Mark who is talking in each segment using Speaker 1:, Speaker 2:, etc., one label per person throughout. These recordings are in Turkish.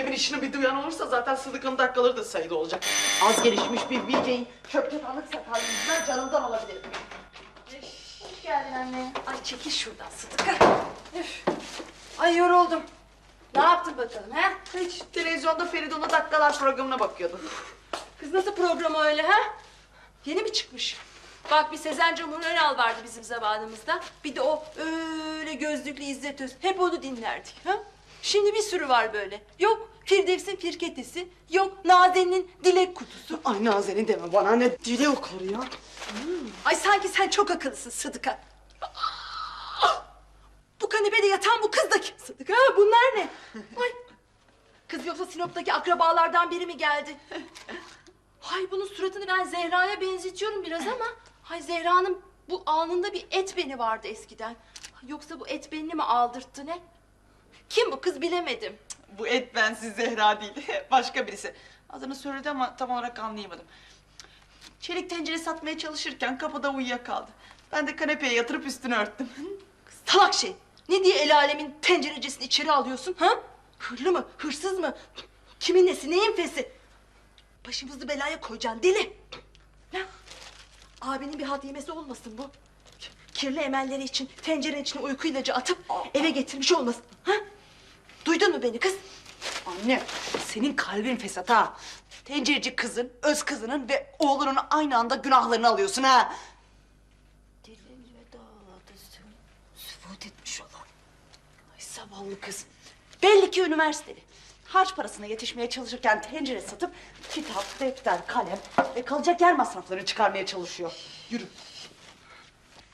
Speaker 1: Cem'in işini bir duyan olursa zaten Sıdık'ın dakikaları da sayıda olacak. Az gelişmiş bir bilgeyi çöp çatanlık sakal yüzünden canından alabilirim.
Speaker 2: Hoş geldin anne. Ay çekil şuradan Sıdıka. Üf. Ay yoruldum. Ne yaptın bakalım ha?
Speaker 1: Hiç televizyonda Feridun'un dakikalar programına bakıyordum.
Speaker 2: Kız nasıl programı öyle ha? Yeni mi çıkmış? Bak bir Sezen Cumhur Önal vardı bizim zamanımızda. Bir de o öyle gözlüklü İzzet Öz. Hep onu dinlerdik. Ha? Şimdi bir sürü var böyle. Yok Firdevs'in firketesi, yok Nazen'in dilek kutusu.
Speaker 1: Ay Nazenin deme bana ne dili o karı ya.
Speaker 2: Ay sanki sen çok akıllısın Sıdıka. Bu kanepede yatan bu kız da kim Sıdıka? Ha, bunlar ne? Ay. Kız yoksa Sinop'taki akrabalardan biri mi geldi? Hay bunun suratını ben Zehra'ya benzetiyorum biraz ama... Hay Zehra'nın bu alnında bir et beni vardı eskiden. Yoksa bu et benini mi aldırttı ne? Kim bu kız bilemedim.
Speaker 1: Bu et bensiz Zehra değil. Başka birisi. Adını söyledi ama tam olarak anlayamadım. Çelik tencere satmaya çalışırken kapıda uyuyakaldı. Ben de kanepeye yatırıp üstünü örttüm.
Speaker 2: Salak şey. Ne diye el alemin tencerecesini içeri alıyorsun ha? Hırlı mı, hırsız mı? Kimin nesi, neyin fesi? Başımızı belaya koyacaksın deli. Ne? Abinin bir halt yemesi olmasın bu. Kirli emelleri için tencerenin içine uyku ilacı atıp eve getirmiş olmasın. Duydun mu beni kız?
Speaker 1: Anne, senin kalbin fesat ha. Tencereci kızın, öz kızının ve oğlunun aynı anda günahlarını alıyorsun ha.
Speaker 2: Dilinle dağladı sübut etmiş olan. Ay zavallı kız. Belli ki üniversiteli.
Speaker 1: Harç parasına yetişmeye çalışırken tencere satıp kitap, defter, kalem ve kalacak yer masraflarını çıkarmaya çalışıyor. Yürü.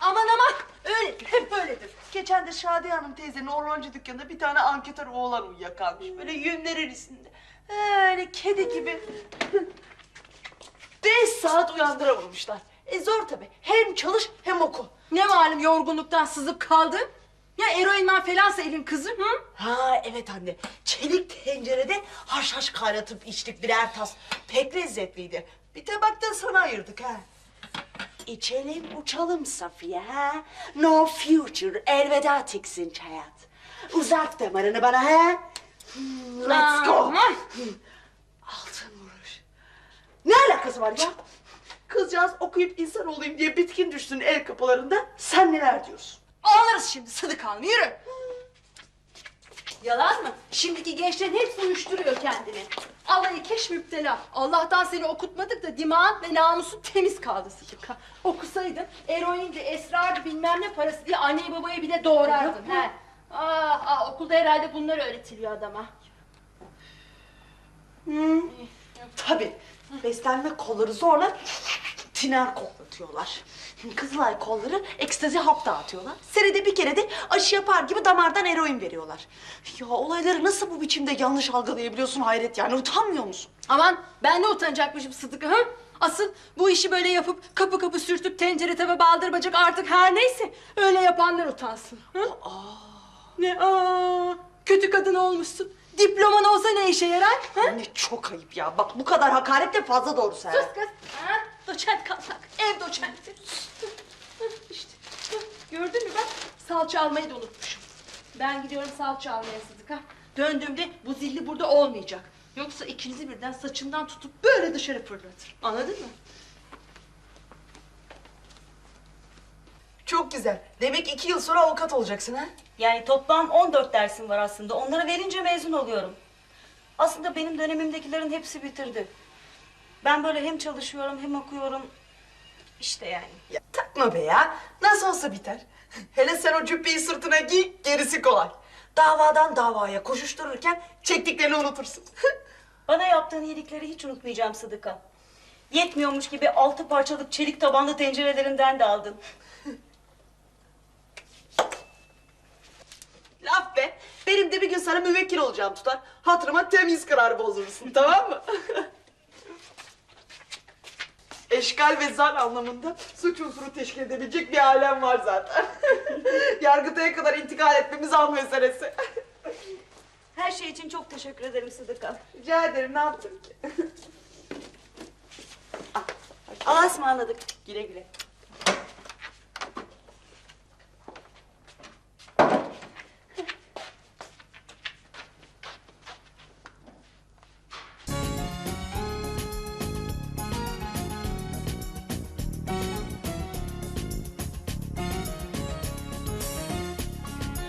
Speaker 2: Aman aman öyle hep böyledir.
Speaker 1: Geçen de Şadiye Hanım teyzenin orloncu dükkanında bir tane anketör oğlan uyuyakalmış. Böyle yünler erisinde. Öyle kedi gibi. Beş saat uyandıramamışlar. E zor tabii. Hem çalış hem oku.
Speaker 2: Ne malum yorgunluktan sızıp kaldın? Ya eroinman falansa elin kızı hı?
Speaker 1: Ha evet anne. Çelik tencerede haşhaş kaynatıp içtik birer tas. Pek lezzetliydi. Bir tabakta sana ayırdık ha. İçelim uçalım Safiye ha. No future elveda tiksinç hayat. Uzat damarını bana ha. Hmm, Let's go. Altın vuruş. Ne alakası var ya? Kızcağız okuyup insan olayım diye bitkin düştün el kapılarında. Sen neler diyorsun?
Speaker 2: Ağlarız şimdi Sıdık Hanım yürü. Yalan mı? Şimdiki gençlerin hepsi uyuşturuyor kendini. Alayı keş müptela. Allah'tan seni okutmadık da dimağın ve namusun temiz kaldı Sıdıka. Okusaydın eroindi, esrardı bilmem ne parası diye anneyi babayı bile doğrardın. He. Ah, ah, okulda herhalde bunlar öğretiliyor adama.
Speaker 1: Tabii. Beslenme kolları zorla tiner koklatıyorlar. Kızılay kolları ekstazi hap dağıtıyorlar. Senede bir kere de aşı yapar gibi damardan eroin veriyorlar. Ya olayları nasıl bu biçimde yanlış algılayabiliyorsun hayret yani utanmıyor musun?
Speaker 2: Aman ben ne utanacakmışım Sıdıka ha? Asıl bu işi böyle yapıp kapı kapı sürtüp tencere tava baldırmacak artık her neyse öyle yapanlar utansın. Ha? Ne aa? Kötü kadın olmuşsun. Diploman olsa ne işe yarar? Ha?
Speaker 1: Anne çok ayıp ya. Bak bu kadar hakaret de fazla doğrusu. ha.
Speaker 2: Sus kız. Ha? Doçent kalsak. Ev doçenti. işte. Gördün mü bak salça almayı da unutmuşum. Ben gidiyorum salça almaya Sıdıka. Döndüğümde bu zilli burada olmayacak. Yoksa ikinizi birden saçımdan tutup böyle dışarı fırlatır. Anladın mı?
Speaker 1: Çok güzel. Demek iki yıl sonra avukat olacaksın ha?
Speaker 3: Yani toplam 14 dersim var aslında. Onları verince mezun oluyorum. Aslında benim dönemimdekilerin hepsi bitirdi. Ben böyle hem çalışıyorum hem okuyorum. İşte yani.
Speaker 1: Ya takma be ya. Nasıl olsa biter. Hele sen o cübbeyi sırtına giy, gerisi kolay. Davadan davaya koşuştururken çektiklerini unutursun.
Speaker 3: Bana yaptığın iyilikleri hiç unutmayacağım Sıdıka. Yetmiyormuş gibi altı parçalık çelik tabanlı tencerelerinden de aldın.
Speaker 1: Laf be. Benim de bir gün sana müvekkil olacağım tutar. Hatırıma temiz karar bozdurursun tamam mı? Eşkal ve zar anlamında suç unsuru teşkil edebilecek bir alem var zaten. Yargıtay'a kadar intikal etmemiz an meselesi.
Speaker 3: Her şey için çok teşekkür ederim Sıdıka.
Speaker 1: Rica ederim ne yaptım ki?
Speaker 3: Allah'a ısmarladık.
Speaker 1: güle güle.